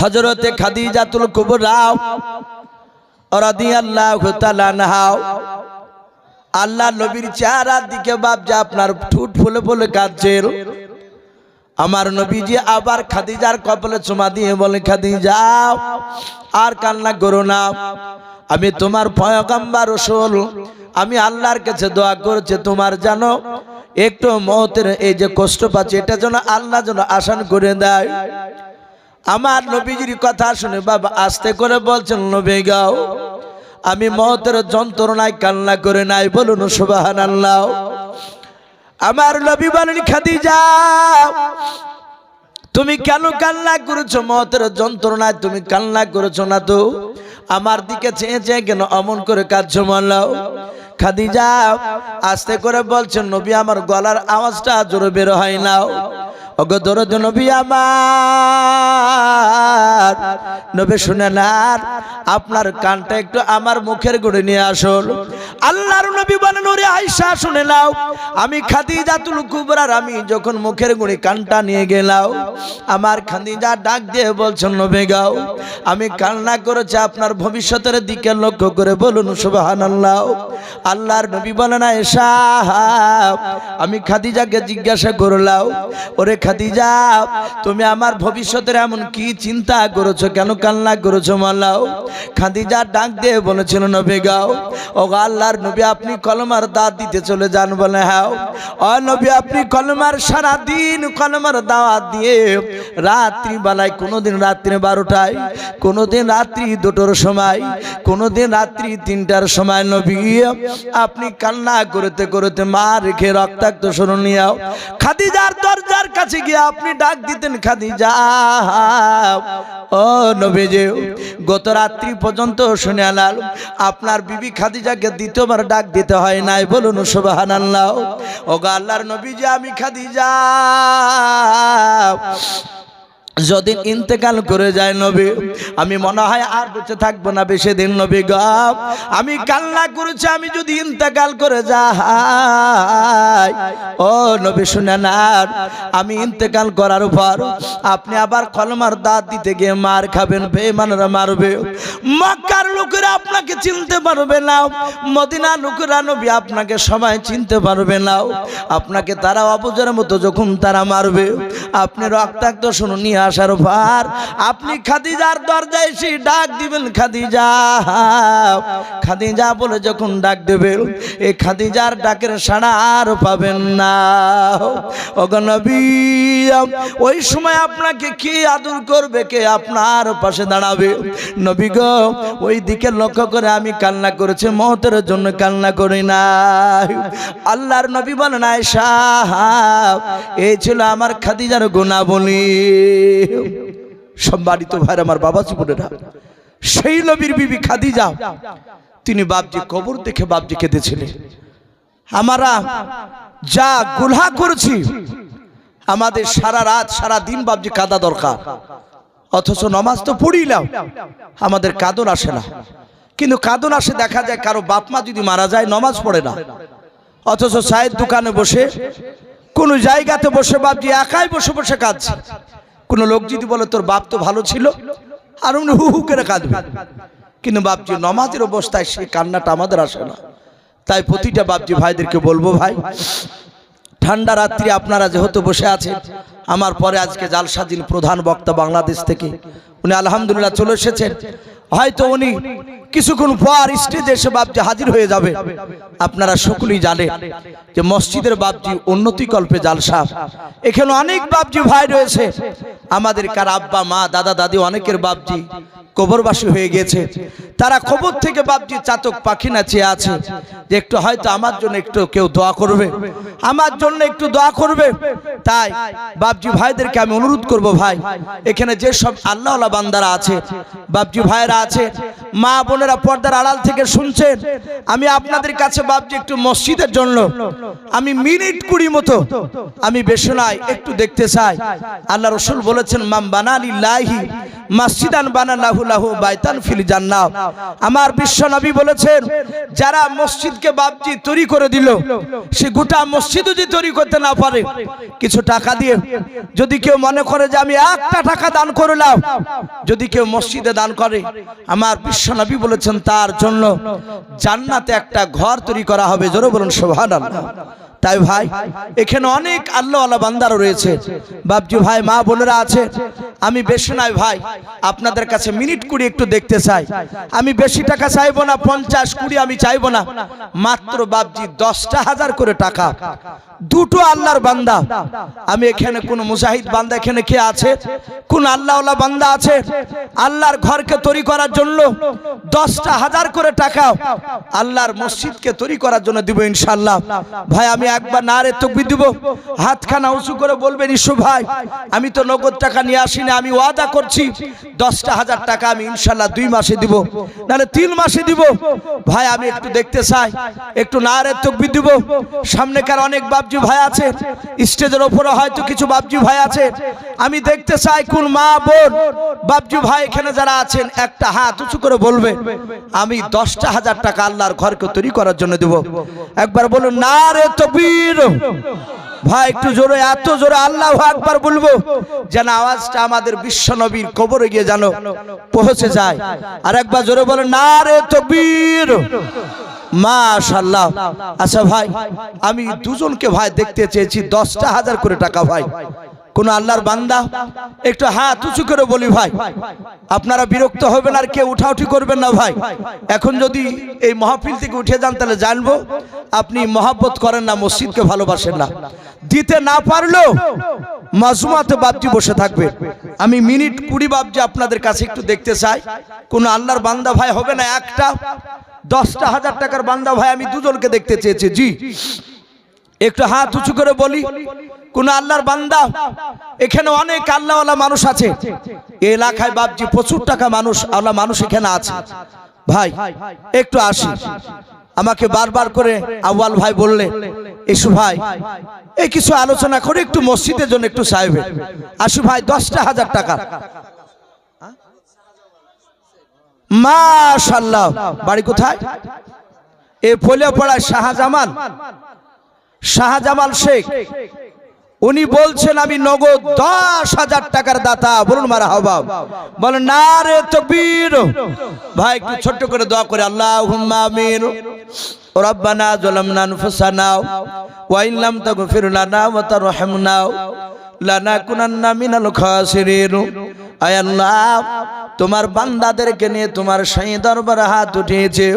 হজরতে খাদিজাতুল কুবরা রাদিয়াল্লাহু তাআলা আনহা আল্লাহ নবীর চেহারার দিকে বাপজা আপনার ঠুট ফুলে ফুলে কাঁদছেন আমার নবীজি আবার খাদিজার কপালে চুমা দিয়ে বলে, খাদিজা, আর কান্না করো না। আমি তোমার পয়গাম্বার রসুল। আমি আল্লাহর কাছে দোয়া করেছি, তোমার জানো একটু মহতের এই যে কষ্ট পাচ্ছে, এটা যেন আল্লাহ যেন আসান করে দেয়। আমার নবীজির কথা শুনে বাবা আস্তে করে বলছেন, নবী গাও আমি মহতের যন্ত্রণায় কান্না করে নাই, বলুন সুবাহান আল্লাহ আমার নবী বলেন, খাদিজা, তুমি কেন কান্না করেছ? মতের যন্ত্রণায় তুমি কান্না করেছ না তো? আমার দিকে চেয়ে চেয়ে কেন অমন করে কাঁদছো মানলাও খাদিজা আস্তে করে বলছেন, নবী, আমার গলার আওয়াজটা জোরে বের হয় না ওগো দরদ নবী আমার। নবী শুনে না আপনার কানটা একটু আমার মুখের গুড়ে নিয়ে আসল আল্লাহর নবী বলেন, ওরে আয়সা শুনে নাও, আমি খাদিজাতুল কুবরার আমি যখন মুখের গুড়ি কানটা নিয়ে গেলাম, আমার খাদিজা ডাক দিয়ে বলছেন, নবী গাও আমি কান্না করেছি, আপনার ভবিষ্যতের দিকে লক্ষ্য করে বলুন, সুবহানাল্লাহ। আল্লাহর নবী বলেন, আয়েশা, আমি খাদিজাকে জিজ্ঞাসা করলাম, ওরে খাদিজা, তুমি আমার ভবিষ্যতের এমন কি চিন্তা করেছ? কেন কান্না করেছ মাল্লাও খাদিজা ডাক দিয়ে বলেছিল, নবী গাও ও আল্লাহর নবী আপনি কলমার দাঁত দিতে চলে যান বলে হ্যাঁ। ও নবী, আপনি কলমার সারা দিন কলমার দাওয়াত দিয়ে রাত্রি বেলায় কোনোদিন রাত্রি বারোটায়, কোনোদিন রাত্রি দুটোর সময়, কোনোদিন রাত্রি তিনটার সময়, নবী, আপনি কান্না করতে করতে মা রেখে রক্তাক্ত নিয়াও খাদিজার দরজার কাছে গিয়ে আপনি ডাক দিতেন খাদিজা। ও নবীজি, গত রাত্রি পর্যন্ত শুনে আলাল আপনার বিবি খাদিজাকে দ্বিতীয়বার ডাক দিতে হয় নাই, বলুন সুবাহান আল্লাহ ও আল্লাহর নবীজি, আমি খাদিজা। যদি ইন্তেকাল করে যায় নবী, আমি মনে হয় আর বেঁচে থাকব না বেশি দিন নবী গাব আমি কান্না করেছি, আমি যদি ইন্তেকাল করে যাই। ও নবী শুনে না আমি ইন্তেকাল করার পর আপনি আবার কলমার দাঁত দিতে গিয়ে মার খাবেন বেমানরা মারবে। মক্কার লোকেরা আপনাকে চিনতে পারবে না মদিনা লোকেরা নবী আপনাকে সবাই চিনতে পারবে না। আপনাকে তারা অবুজের মতো যখন তারা মারবে। আপনি রক্তাক্ত শুনুন নিয়ে আসার পর আপনি খাদিজার দরজায় এসে ডাক দিবেন, খাদিজা। খাদিজা বলে যখন ডাক দেবেন এই খাদিজার ডাকের সাড়া আর পাবেন না। অগনবী ওই সময় আপনাকে কে আদর করবে, কে আপনার পাশে দাঁড়াবে? নবী গো, ওই দিকে লক্ষ্য করে আমি কান্না করেছি, মহতের জন্য কান্না করি না আল্লাহর নবী বলেন আয়সা এই ছিল আমার খাদিজার গুণা বলি সম্মানিত ভাই আমার বাবা জীবনেরা সেই নবীর বিবি খাদিজা, তিনি বাপজি কবর দেখে বাপজি কেঁদেছিলেন। আমরা যা গুলহা করেছি, আমাদের সারা রাত, সারা দিন বাপজি কাদা দরকার। অথচ নমাজ তো পড়িলাম, আমাদের কাদন আসে না। কিন্তু কাদন আসে, দেখা যায় কারও বাপ মা যদি মারা যায়, নমাজ পড়ে না। অথচ চায়ের দোকানে বসে, কোন জায়গাতে বসে বাপজি একাই বসে বসে কাঁদছে। কোন লোক যদি বলে, তোর বাপ তো ভালো ছিল, আর উনি হু হু করে কাঁদবে। কিন্তু বাপজি নমাজের অবস্থায় সেই কান্নাটা আমাদের আসে না। তাই প্রতিটা বাপজি ভাইদেরকে বলব ভাই, ঠান্ডা রাত্রি আপনারা যেহেতু বসে আছেন, আমার পরে আজকে জালসাদিন প্রধান বক্তা বাংলাদেশ থেকে, উনি আলহামদুলিল্লাহ চলে এসেছেন। হয়তো উনি কিছুক্ষণ পর স্টেজে এসে বাপজি হাজির হয়ে যাবে। আপনারা সকলেই জানেন যে মসজিদের বাপজি উন্নতি কল্পে জালসা। এখানে অনেক বাপজি ভাই রয়েছে। আমাদের কার আব্বা, মা, দাদা, দাদি অনেকের বাপজি কবরবাসী হয়ে গেছে। তারা কবর থেকে বাপজি চাতক, পাখি নাচিয়ে আছে। যে একটু হয়তো আমার জন্য একটু কেউ দোয়া করবে। আমার জন্য একটু দোয়া করবে। তাই বাপজি ভাইদেরকে আমি অনুরোধ করব ভাই, এখানে যে সব আল্লাহ বান্দারা আছে, বাপজি ভাইরা আছে, মা বোনেরা পর্দার আড়াল থেকে শুনছেন। আমি আপনাদের কাছে ভাবছি একটু মসজিদের জন্য। আমি মিনিট কুড়ি মতো। আমি বেশি একটু দেখতে চাই। আল্লাহ রসুল বলেছেন মাম বানালি লাহি লাহু বাইতান আমার বিশ্ব নবী বলেছেন, যারা মসজিদকে বাবজি তৈরি করে দিল, সে গোটা মসজিদও যদি তৈরি করতে না পারে, কিছু টাকা দিয়ে। যদি কেউ মনে করে যে আমি একটা টাকা দান করলাম, যদি কেউ মসজিদে দান করে। আমার বিশ্ব নবী বলেছেন তার জন্য জান্নাতে একটা ঘর তৈরি করা হবে। জোরে বলুন সুবহানাল্লাহ। তাই ভাই, এখানে অনেক আল্লাহ আল্লাহ বান্দারও রয়েছে। বাবজু ভাই, মা বোনেরা আছে। আমি বেশি নয় ভাই, আপনাদের কাছে মিনিট কুড়ি একটু দেখতে চাই। আমি বেশি টাকা চাইব না, পঞ্চাশ কুড়ি আমি চাইব না। মাত্র বাবজি দশটা হাজার করে টাকা। দুটো আল্লাহর বান্দা। আমি এখানে কোন মুজাহিদ বান্দা এখানে কে আছে? কোন আল্লাহ বান্দা আছে? আল্লাহর ঘরকে তৈরি করার জন্য দশটা হাজার করে টাকা আল্লাহর মসজিদকে তৈরি করার জন্য দিব ইনশাল্লাহ ভাই, আমি একবার না রে তকবি দিব, হাতখানা উঁচু করে বলবেন, ইসু ভাই, আমি তো নগদ টাকা নিয়ে আসিনি, আমি ওয়াদা করছি, দশটা হাজার টাকা আমি ইনশাল্লাহ দুই মাসে দিব, নাহলে তিন মাসে দিব, ভাই, আমি একটু দেখতে চাই, একটু না রে তকবি দিব, সামনেকার অনেক বাবজি ভাই আছে, স্টেজের ওপরে হয়তো কিছু বাবজি ভাই আছে, আমি দেখতে চাই কোন মা বোন বাবজু ভাই এখানে যারা আছেন, একটা হাত উঁচু করে বলবে, আমি দশটা হাজার টাকা আল্লাহর ঘরকে তৈরি করার জন্য দেব, একবার বলুন না রে তকবীর ভাই, একটু জোরে, এত জোরে আল্লাহ একবার বলব, যেন আওয়াজটা আমাদের বিশ্ব নবীর কবরে গিয়ে যেন পৌঁছে যায়। আর একবার জোরে বলে না রে তকবীর। মাশাল্লাহ আচ্ছা ভাই, আমি দুজনকে ভাই দেখতে চেয়েছি, দশটা হাজার করে টাকা ভাই। কোন আল্লাহর বান্দা একটু হাত উঁচু করে বলি ভাই, আপনারা বিরক্ত হবেন আর কেউ উঠাউঠি করবেন না ভাই। এখন যদি এই মহাফিল থেকে উঠে যান তাহলে জানব, আপনি মহাব্বত করেন না, মসজিদকে ভালোবাসেন না। দিতে না পারলেও মাজুমাতে বাপজি বসে থাকবে। আমি মিনিট কুড়ি বাপজি আপনাদের কাছে একটু দেখতে চাই। কোন আল্লাহর বান্দা ভাই হবে না একটা? দশটা হাজার টাকার বান্দা ভাই, আমি দুজনকে দেখতে চেয়েছি। জি। একটু হাত উঁচু করে বলি, কোন আল্লাহর বান্দা, এখানে অনেক আল্লাহওয়ালা মানুষ আছে। এলাকায় বাপজি প্রচুর টাকা মানুষ, আল্লাহ মানুষ এখানে আছে। ভাই, একটু আসি। আমাকে বারবার করে আউয়াল ভাই বললে, এসু ভাই, এই কিছু আলোচনা করে একটু মসজিদের জন্য একটু চাইবে আসু ভাই, দশটা হাজার টাকা। মাশাল্লাহ, বাড়ি কোথায়? এ ফলে পড়ায় শাহজামাল শাহজামাল শেখ, উনি বলছেন, আমি নগদ দশ হাজার টাকার দাতা, বলুন মারা হবা বলেন, না রে তকবীর, ভাই, একটু ছোট্ট করে দোয়া করে আল্লাহ আমিন। রব্বানা জলামনা আনফুসানা, ওয়া ইন লাম তাগফির লানা ওয়া তারহামনা, লানাকুনান্না মিনাল খাসিরিন। আয় আল্লাহ, তোমার বান্দাদেরকে নিয়ে তোমার সেই দরবার হাত উঠিয়েছে।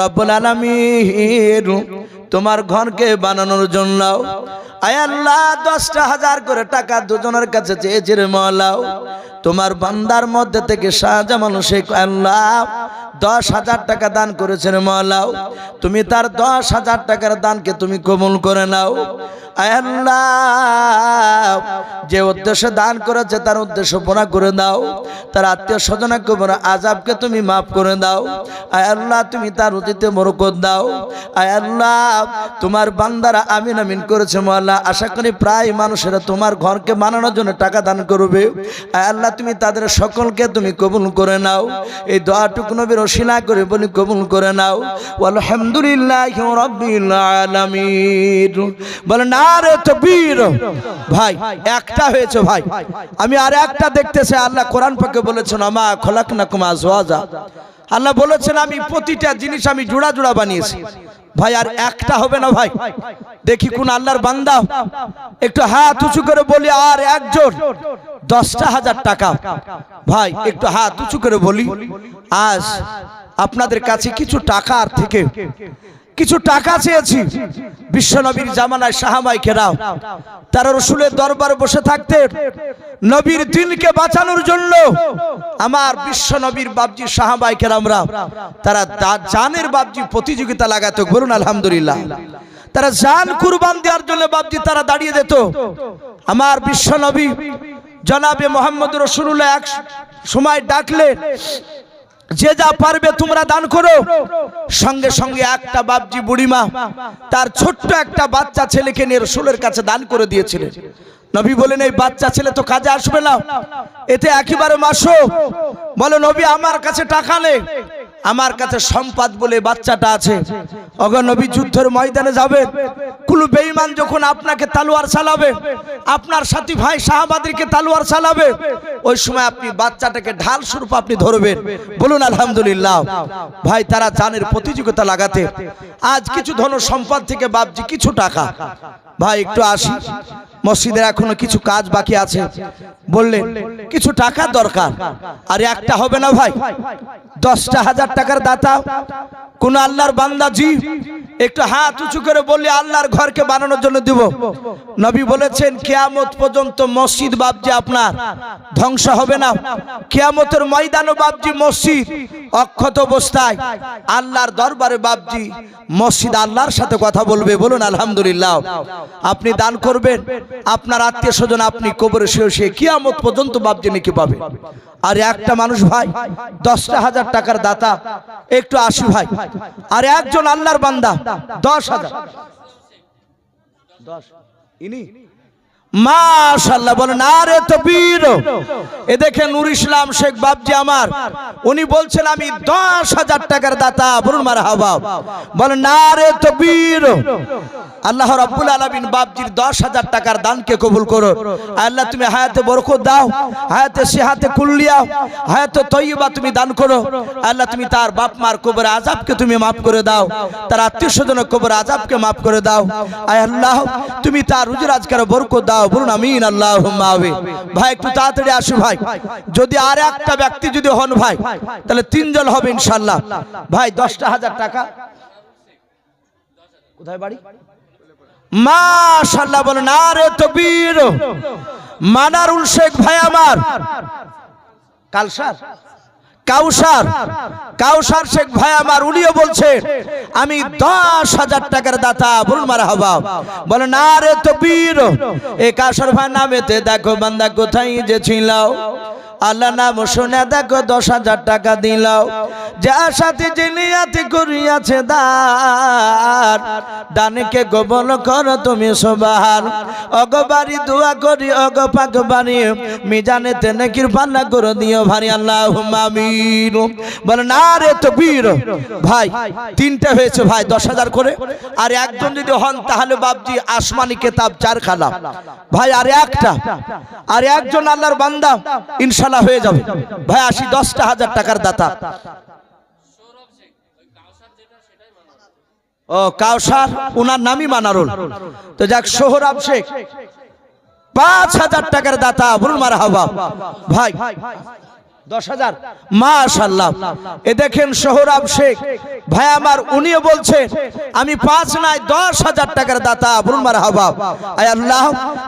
রব্বুল আলামিন তোমার ঘরকে বানানোর জন্য আল্লাহ, দশটা হাজার করে টাকা দুজনের কাছে চেয়েছে রে মলাও তোমার বান্দার মধ্যে থেকে শাহজামান শেখ আল্লাহ, দশ হাজার টাকা দান করেছেন মলাও তুমি তার দশ হাজার টাকার দানকে তুমি কবুল করে নাও। আল্লাহ, যে উদ্দেশ্যে দান করেছে তার উদ্দেশ্য পুরা করে দাও। তার আত্মীয় স্বজনকে বড় আজাবকে তুমি মাফ করে দাও। আল্লাহ, তুমি তার অতীতে মরকত দাও। আল্লাহ, তোমার বান্দারা আমিন আমিন করেছে মোল্লা আশা করি প্রায় মানুষেরা তোমার ঘরকে বানানোর জন্য টাকা দান করবে। আল্লাহ, তুমি তাদের সকলকে তুমি কবুল করে নাও। এই দোয়াটুকু নবীর অশিলা করে বলি কবুল করে নাও। আলহামদুলিল্লাহ বলে, না রে তকবীর, ভাই, একটা হয়েছে ভাই। আমি আর একটা দেখতেছি, আল্লাহ কোরআন পাকে বলেছেন, আমা খোলাক না কুমা জোয়াজা আল্লাহ বলেছেন, আমি প্রতিটা জিনিস আমি জোড়া জোড়া বানিয়েছি। ভাই, আর একটা হবে না ভাই? দেখি কোন আল্লাহর বান্দা। একটু হাত উঁচু করে বলি, আর একজন। দশটা হাজার টাকা। ভাই, একটু হাত উঁচু করে বলি, আজ আপনাদের কাছে কিছু টাকা আর থেকে কিছু টাকা চেয়েছি। বিশ্বনবীর জামানায় সাহাবাই কেরাও তারা রসুলের দরবারে বসে থাকতে নবীর দিনকে বাঁচানোর জন্য আমার বিশ্ব নবীর বাবজি সাহাবাই কেরামরা, তারা জানের বাবজি প্রতিযোগিতা লাগাতো, বলুন আলহামদুলিল্লাহ। তারা জান কুরবান দেওয়ার জন্য বাবজি তারা দাঁড়িয়ে যেত আমার বিশ্ব নবী জনাবে মোহাম্মদ রসুল্লাহ এক সময় ডাকলেন যে যা পারবে তোমরা দান করো। সঙ্গে সঙ্গে একটা বাপজি বুড়িমা তার ছোট্ট একটা বাচ্চা ছেলেকে নিয়ে রসুলের কাছে দান করে দিয়েছিলেন নবী বলেন, এই বাচ্চা ছেলে তো কাজে আসবে না। এতে একেবারে মাসো। বলে, নবী, আমার কাছে টাকা নেই। আমার কাছে সম্পদ বলে বাচ্চাটা আছে। অগ নবী যুদ্ধের ময়দানে যাবে। কুলু বেঈমান যখন আপনাকে তালোয়ার চালাবে, আপনার সাথী ভাই শাহবাদীকে তালোয়ার চালাবে, ওই সময় আপনি বাচ্চাটাকে ঢাল স্বরূপ আপনি ধরবেন। বলুন, আলহামদুলিল্লাহ। ভাই, তারা জানের প্রতিযোগিতা লাগাতে। আজ কিছু ধন সম্পদ থেকে বাপজি কিছু টাকা। ভাই, একটু আসি। মসজিদের এখনও কিছু কাজ বাকি আছে। বললেন, কিছু টাকা দরকার। আর একটা হবে না ভাই। দশটা হাজার টাকার দাতা। কোন আল্লাহর বান্দা জি, একটু হাত উঁচু করে বললে আল্লাহর ঘরকে বানানোর জন্য দিব। নবী বলেছেন, কেয়ামত পর্যন্ত মসজিদ বাবজি আপনার। ধ্বংস হবে না। কেয়ামতের ময়দানও বাবজি মসজিদ। অক্ষত অবস্থায় আল্লাহর দরবারে বাবজি। মসজিদ আল্লাহর সাথে কথা বলবে। বলুন, আলহামদুলিল্লাহ। আপনি দান করবেন। আপনার আত্মীয় স্বজন আপনি কবরে শুয়ে শুয়ে কিয়ামত পর্যন্ত বাবজি নাকি পাবে। আর একটা মানুষ ভাই, দশটা হাজার টাকার দাতা, একটু আসি ভাই। আর একজন আল্লাহর বান্দা, দশ হাজার। দশ। ইনি? মাশাল্লাহ বলেন, আরে তো বীর এ দেখে নুর ইসলাম শেখ বাবজি আমার, উনি বলছেন, আমি দশ হাজার টাকার দাতা, বলুন মার বলেন আল্লাহ বাবজির দশ হাজার টাকার দানকে কবুল করো আল্লাহ, তুমি হায়াতে দাও, হায়াতে সিহাতে কুল্লিয়া হায়াতে তৈবা তুমি দান করো। আল্লাহ, তুমি তার বাপ মার কবর আজাবকে তুমি মাফ করে দাও, তার আত্মীয় স্বজনের কবর আজাবকে মাফ করে দাও। আয় আল্লাহ, তুমি তার রুজুর আজকের বরকত দাও। বলুন আমিন আল্লাহ ভাই, একটু তাড়াতাড়ি ভাই। যদি আর একটা ব্যক্তি যদি হন ভাই, তাহলে তিনজন হবে ইনশাল্লাহ ভাই, দশটা হাজার টাকা। কোথায় বাড়ি? বলেন, আরে মানারুল শেখ ভাই আমার। কালসার কাউসার। কাউসার শেখ ভাই আমার উনিও বলছে আমি দশ হাজার টাকার দাতা বলুন মারা হবা। বলে, না রে তো বীর এ কাউসার ভাই নামেতে দেখো বান্দা কোথায় যে ছিলাও আল্লাহ নাম শুনে দেখো দশ হাজার টাকা দিলাও। যা সাথে জিনিয়াতে করিয়াছে দান। দানিকে গোবল কর তুমি সবার অগবারি দোয়া করি, অগ পাক বাড়ি। মিজানে তেনে কৃপানা করে দিও ভারি আল্লাহ মামিন বলে, না রে তো বীর ভাই, তিনটা হয়েছে ভাই, দশ হাজার করে। আর একজন যদি হন তাহলে বাবজি আসমানি কেতাব চার খানা ভাই, আর একটা, আর একজন আল্লাহর বান্দা, ইনশাল্লাহ হয়ে যাবে। ভাই আসি দশটা হাজার টাকার দাতা। ও, কাউসার ওনার নামই মানারুল। তো যাক শোহর শেখ। পাঁচ হাজার টাকার দাতা বলুন মারা হবা ভাই সোহরাব শেখ আমার, উনিও বলছেন আমি পাঁচ নাই, দশ হাজার টাকার দাতা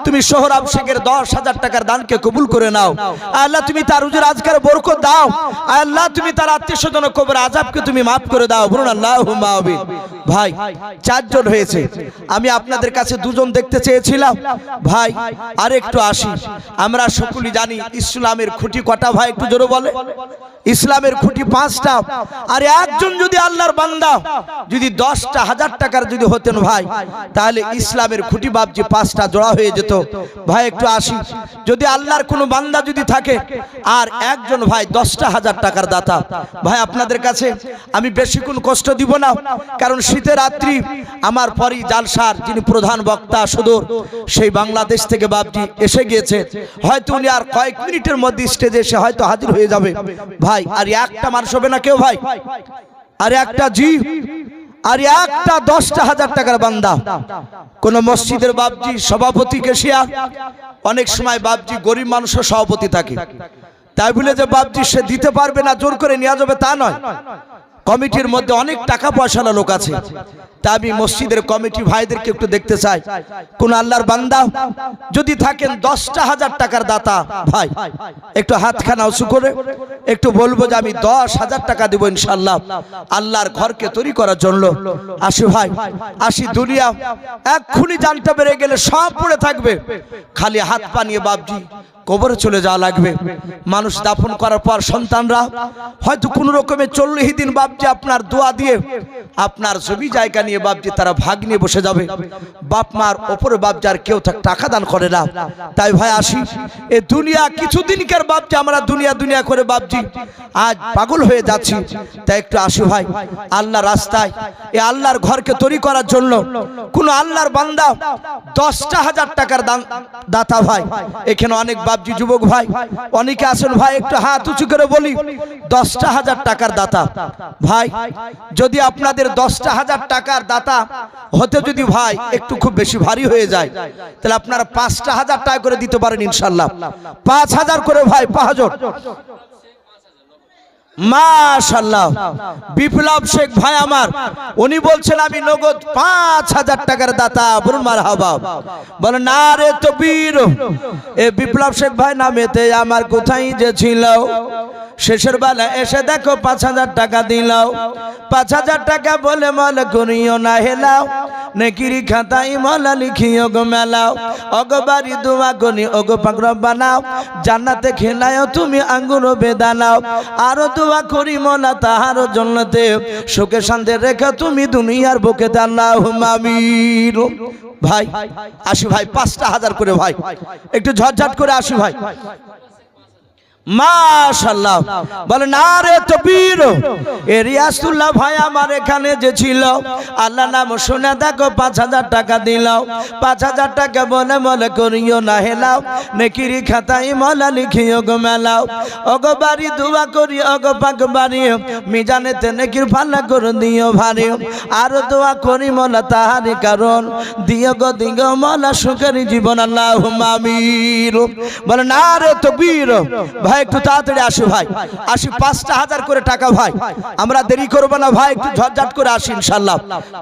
তুমি সোহরাব শেখের দশ হাজার টাকার দানকে কবুল করে নাও। আল্লাহ, তুমি তার উজুর আজকের বরকত দাও। আল্লাহ, তুমি তার আত্মীয় স্বজন কবর আজাবকে তুমি মাফ করে দাও। বলুন আল্লাহ ভাই, চারজন হয়েছে। আমি আপনাদের কাছে দুজন দেখতে চেয়েছিলাম। ভাই আর একটু আসি। আমরা সকলেই জানি ইসলামের খুঁটি কটা, ভাই, একটু জোরে বলে, ইসলামের খুঁটি পাঁচটা। আর একজন যদি আল্লাহর বান্দা, যদি দশটা হাজার টাকার যদি হতেন ভাই, তাহলে ইসলামের খুঁটি বাবজি পাঁচটা জোড়া হয়ে যেত। ভাই, একটু আসি। যদি আল্লাহর কোনো বান্দা যদি থাকে, আর একজন ভাই দশটা হাজার টাকার দাতা। ভাই, আপনাদের কাছে আমি বেশি কোন কষ্ট দিব না, কারণ শীতের রাত্রি আমার পরই জালসার যিনি প্রধান বক্তা, সুদূর, সেই বাংলাদেশ থেকে বাবজি এসে গিয়েছে। হয়তো উনি আর কয়েক মিনিটের মধ্যে স্টেজে এসে হয়তো হাজির হয়ে যাবে। ভাই, আর একটা মানুষ হবে না কেউ, ভাই। আর একটা জি আর একটা দশটা হাজার টাকার বান্দা। কোন মসজিদের বাবজি সভাপতি কেশিয়া, অনেক সময় বাবজি গরিব মানুষের সভাপতি থাকে। তাই বলে যে বাবজি সে দিতে পারবে না, জোর করে নেওয়া যাবে তা নয়। কমিটির মধ্যে অনেক টাকা পয়সালা লোক আছে। তা আমি মসজিদের কমিটি ভাইদেরকে একটু দেখতে চাই। কোন আল্লাহর বান্দা যদি থাকেন দশটা হাজার টাকার দাতা ভাই একটু হাতখানা উঁচু করে একটু বলব যে আমি দশ হাজার টাকা দেবো ইনশাল্লাহ আল্লাহর ঘরকে তৈরি করার জন্য আসি ভাই আসি দুনিয়া এক্ষুনি জানটা বেড়ে গেলে সব পড়ে থাকবে। খালি হাত পানিয়ে বাবজি কবরে চলে যাওয়া লাগবে। মানুষ দাফন করার পর সন্তানরা হয়তো কোনো রকমে চল্লিশ দিন বাপজি আপনার দোয়া দিয়ে আপনার জমি জায়গা নিয়ে বাপজি তারা ভাগ নিয়ে বসে যাবে। বাপ মার ওপরে বাপজি আর কেউ টাকা দান করে না। তাই ভাই আসি, এ দুনিয়া কিছুদিনকার বাপজি, আমরা দুনিয়া দুনিয়া করে বাপজি আজ পাগল হয়ে যাচ্ছি। তাই একটু আসি ভাই আল্লাহ রাস্তায়, এ আল্লাহর ঘরকে তৈরি করার জন্য কোন আল্লাহর বান্দা দশটা হাজার টাকার দান দাতা ভাই, এখানে অনেক বাপজি যুবক ভাই, অনেকে আসেন ভাই, একটু হাত উঁচু করে বলি। দশটা হাজার টাকার দাতা। ভাই, যদি আপনাদের দশটা হাজার টাকার দাতা হতে যদি ভাই একটু খুব বেশি ভারী হয়ে যায়, তাহলে আপনারা পাঁচটা হাজার টাকা করে দিতে পারেন ইনশাল্লাহ। পাঁচ হাজার করে ভাই, পাঁচ মাশাল্লাহ বিপ্লব শেখ ভাই আমার, উনি বলছেন, আমি নগদ পাঁচ হাজার টাকার দাতা, বলুন মার বলে, না রে তো বীর এ বিপ্লব শেখ ভাই নামেতে আমার কোথায় যে ছিল? শেষের বেলা এসে দেখো পাঁচ হাজার টাকা দিলাও। পাঁচ হাজার টাকা বলে মল করিও না, হেলাও। নেকিরি খাতাই মলা লিখিও গো মেলাও। অগবারি দোয়া গনি ওগো পাগর বানাও। জান্নাতে খেলায়ও তুমি আঙ্গুর বেদানাও। আরও দোয়া করি মলা তাহার জন্যতে। সুখে শান্তি রেখে তুমি দুনিয়ার বুকে দাল্লাহ মামির। ভাই, আসি ভাই, পাঁচটা হাজার করে ভাই। একটু ঝটঝট করে আসি ভাই। মাশাল্লাহ বলে না রে তো বীর এ রিয়াসুল্লাহ ভাই আমার এখানে যে ছিল আল্লাহ নাম শুনে দেখো পাঁচ হাজার টাকা দিলাও পাঁচ হাজার টাকা বলে বলে করিও না হেলাও। নেকিরি খাতাই মলা লিখিও গো মেলাও। অগো বাড়ি দুয়া করি অগো পাক বাড়ি। মিজানেতে নেকির ফাল্লা করে দিও ভারি। আর দোয়া করি মলা তাহারি কারণ। দিও গো দিগো মলা সুখের জীবন আল্লাহ মামির বলে না রে তো বীর ভাই, একটু তাড়াতাড়ি আসি ভাই। আসি, পাঁচটা হাজার করে টাকা ভাই। আমরা দেরি করব না ভাই, একটু ঝটঝট করে আসি ইনশাল্লাহ।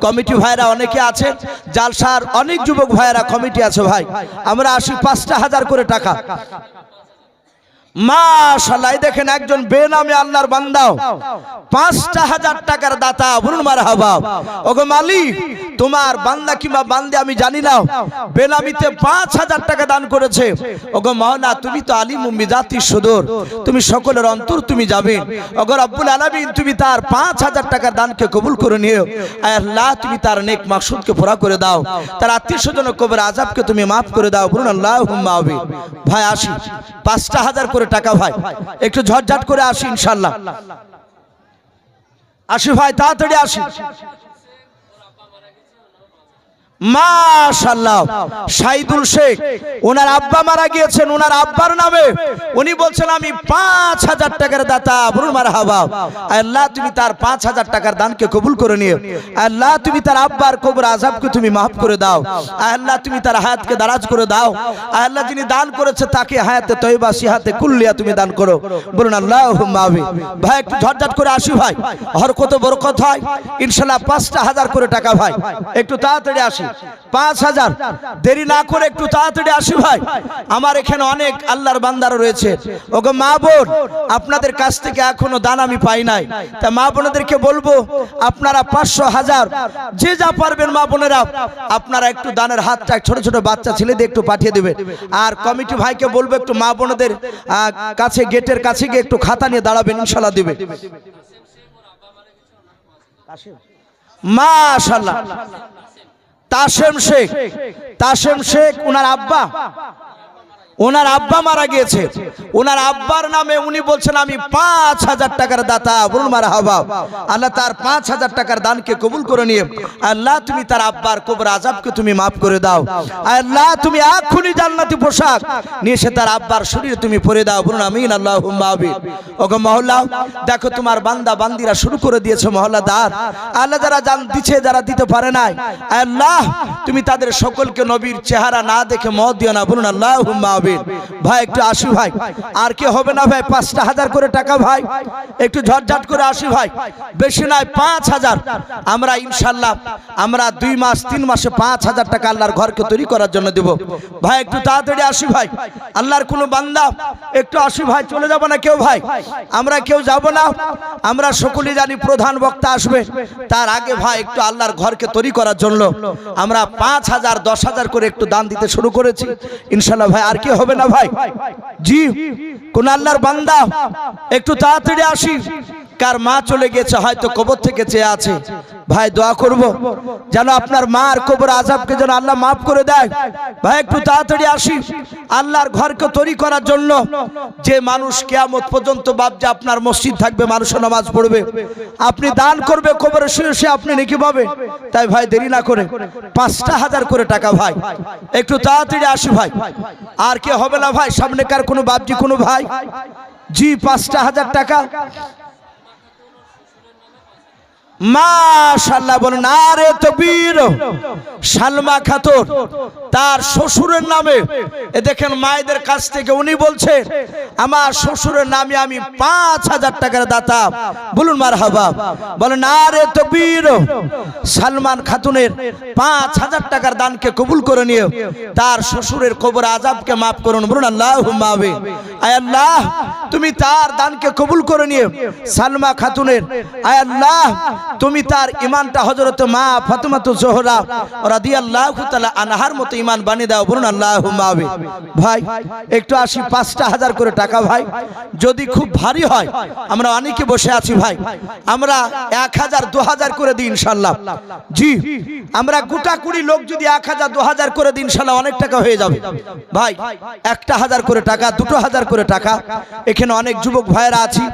কমিটি ভাইরা অনেকে আছে, জালসার অনেক যুবক ভাইরা কমিটি আছে ভাই। আমরা আসি পাঁচটা হাজার করে টাকা। মাশাল্লাহ দেখেন একজন বেনামে আল্লাহর বান্দাও পাঁচটা হাজার টাকার দাতা, বলুন মার হাবা ওগো মালিক, তোমার বান্দা কিংবা বান্দে আমি জানি না। বেনামিতে পাঁচ হাজার টাকা দান করেছে। ওগো মাওলা তুমি তো আলিম জাতি সুদূর। তুমি সকলের অন্তর তুমি যাবে। ওগো রব্বুল আলামিন, তুমি তার পাঁচ হাজার টাকার দানকে কবুল করে নিও। আল্লাহ, তুমি তার নেক মাকসুদকে পুরা করে দাও। তার আত্মীয় স্বজন কবর আজাবকে তুমি মাফ করে দাও। বলুন আল্লাহ ভাই, আসি। পাঁচটা হাজার করে টাকা ভাই। একটু ঝটঝট করে আসি ইনশাল্লাহ আসি ভাই তাড়াতাড়ি আসি। মাশাল্লাহ সাইদুল শেখ ওনার আব্বা মারা গিয়েছেন ওনার আব্বার নামে। উনি বলছেন আমি পাঁচ হাজার টাকার দাতা বলুন মার হাবা আল্লাহ তুমি তার পাঁচ হাজার টাকার দানকে কবুল করে নিও। আল্লাহ তুমি তার আব্বার কবর আজাবকে তুমি মাফ করে দাও। আল্লাহ তুমি তার হায়াতকে দারাজ করে দাও। আল্লাহ যিনি দান করেছে তাকে হায়াতে তৈবা সিহাতে কুল্লিয়া তুমি দান করো। বলুন আল্লাহ মাহবি ভাই একটু ঝটঝট করে আসি ভাই। হরকত বরকত হয়। ইনশাল্লাহ পাঁচটা হাজার করে টাকা ভাই। একটু তাড়াতাড়ি আসি। পাঁচ হাজার। দেরি না করে একটু তাড়াতাড়ি আসি ভাই। আমার এখানে অনেক আল্লাহর বান্দার রয়েছে। ওগো মা বোন, আপনাদের কাছ থেকে এখনও দান আমি পাই নাই। তা মা বোনেদেরকে বলব, আপনারা পাঁচশো হাজার, যে যা পারবেন মা বোনেরা, আপনারা একটু দানের হাতটা ছোট ছোট বাচ্চা ছেলেদের একটু পাঠিয়ে দেবেন। আর কমিটি ভাইকে বলব, একটু মা বোনদের কাছে, গেটের কাছে গিয়ে একটু খাতা নিয়ে দাঁড়াবেন, ইনশাল্লাহ দিবে। মাশাল্লাহ। তাসেম শেখ তাসেম শেখ ওনার আব্বা। ওনার আব্বা মারা গিয়েছে। ওনার আব্বার নামে উনি বলছেন, আমি পাঁচ হাজার টাকার দাতা বলুন মারা হাবা আল্লাহ তার পাঁচ হাজার টাকার দানকে কবুল করে নিয়ে, আল্লাহ তুমি তার আব্বার কবর আজাবকে তুমি মাফ করে দাও। আল্লাহ তুমি এক্ষুনি জান্নাতি পোশাক নিয়ে সে তার আব্বার শরীরে তুমি পরে দাও। বলুন, আমিন আল্লাহ ওগো মহল্লা, দেখো তোমার বান্দা, বান্দিরা শুরু করে দিয়েছে মহল্লা দার আল্লাহ যারা জান দিচ্ছে যারা দিতে পারে নাই, আল্লাহ তুমি তাদের সকলকে নবীর চেহারা না দেখে মত দিও না। বলুন আল্লাহ মাহবি ভাই, একটু আসি ভাই। আর কি হবে না ভাই, পাঁচটা হাজার করে টাকা ভাই। একটু ঝটঝট করে আসি ভাই। বেশি নয়, পাঁচ হাজার। আমরা ইনশাল্লাহ, আমরা দুই মাস, তিন মাসে পাঁচ হাজার টাকা আল্লাহর ঘরকে তৈরি করার জন্য দেব। ভাই, একটু তাড়াতাড়ি আসি ভাই। আল্লাহর কোনো বান্দা, একটু আসি ভাই, চলে যাব না কেউ ভাই। আমরা কেউ যাব না। আমরা সকলে জানি প্রধান বক্তা আসবে। তার আগে ভাই, একটু আল্লাহর ঘরকে তৈরি করার জন্য আমরা পাঁচ হাজার, দশ হাজার করে একটু দান দিতে শুরু করেছি। ইনশাল্লাহ ভাই, আর কি হবে না ভাই। জি কোন আল্লাহর বান্দা একটু তাড়াতাড়ি আসি। কার মা চলে গেছে, হয়তো কবর থেকে চেয়ে আছে। ভাই, দোয়া করব, যেন আপনার মার কবর আজাবকে যেন আল্লাহ মাফ করে দেয়। ভাই, একটু তাড়াতাড়ি আসি। আল্লাহর ঘরকে তৈরি করার জন্য যে মানুষ কেয়ামত পর্যন্ত ভাবছে আপনার মসজিদ থাকবে মানুষ নামাজ পড়বে। আপনি দান করবে, কবরে শুয়ে শুয়ে আপনি নাকি পাবে তাই ভাই, দেরি না করে পাঁচটা হাজার করে টাকা ভাই। একটু তাড়াতাড়ি আসি ভাই। আর কে হবে না ভাই? সামনে কার কোনো বাপজি, কোনো ভাই? জি, পাঁচটা হাজার টাকা। মাশাল্লাহ বলেন, আরে তকবীর, সালমা খাতুন, তার শ্বশুরের নামে। এ দেখেন, মায়েদের কাছ থেকে উনি বলছে, আমার শ্বশুরের নামে আমি পাঁচ হাজার টাকার দাতা। বলুন মার হাবা বলেন, আরে তকবীর, সালমান খাতুনের পাঁচ হাজার টাকার দানকে কবুল করে নিয়ে তার শ্বশুরের কবর আজাবকে মাফ করুন। বলুন আল্লাহ মাবে আয় আল্লাহ, তুমি তার দানকে কবুল করে নিয়ে সালমা খাতুনের, আয় আল্লাহ তুমি তার ইমানটা হজরত মা ফাতেমাতু জোহরা রাদিয়াল্লাহু তাআলা আনহার মতো ইমান বানিয়ে দাও, বলুন আল্লাহুম্মা আমিন। ভাই, একটু আসি, পাঁচটা হাজার করে টাকা ভাই। যদি খুব ভারী হয়, আমরা অনেকে বসে আছি ভাই। আমরা এক হাজার, দু হাজার করে দিই ইনশাল্লাহ জি, আমরা গোটা কুড়ি লোক যদি এক হাজার, দু হাজার করে দিই ইনশাল্লাহ অনেক টাকা হয়ে যাবে। ভাই, একটা হাজার করে টাকা, দুটো হাজার করে টাকা। এখানে অনেক যুবক ভাইরা আছি।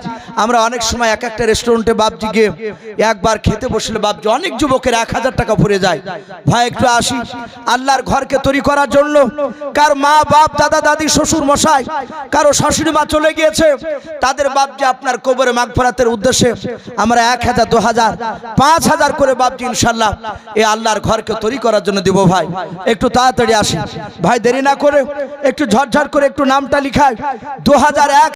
আমরা অনেক সময় এক একটা রেস্টুরেন্টে বাপজি গিয়ে একবার খেতে বসলে বাপজি অনেক যুবকের এক হাজার টাকা ভরে যায়। ভাই, একটু আসি। আল্লাহর ঘরকে তৈরি করার জন্য কার মা, বাপ, দাদা, দাদি, শ্বশুর, মশাই, কারও শাশুড়ি মা চলে গিয়েছে, তাদের বাপজি আপনার কোবরে কবরে মাগফরাতের উদ্দেশ্যে আমরা এক হাজার, দু হাজার, পাঁচ হাজার করে বাপজি ইনশাল্লাহ এই আল্লাহর ঘরকে তৈরি করার জন্য দিব ভাই। একটু তাড়াতাড়ি আসি। ভাই, দেরি না করে একটু ঝরঝর করে একটু নামটা লিখায় দু হাজার এক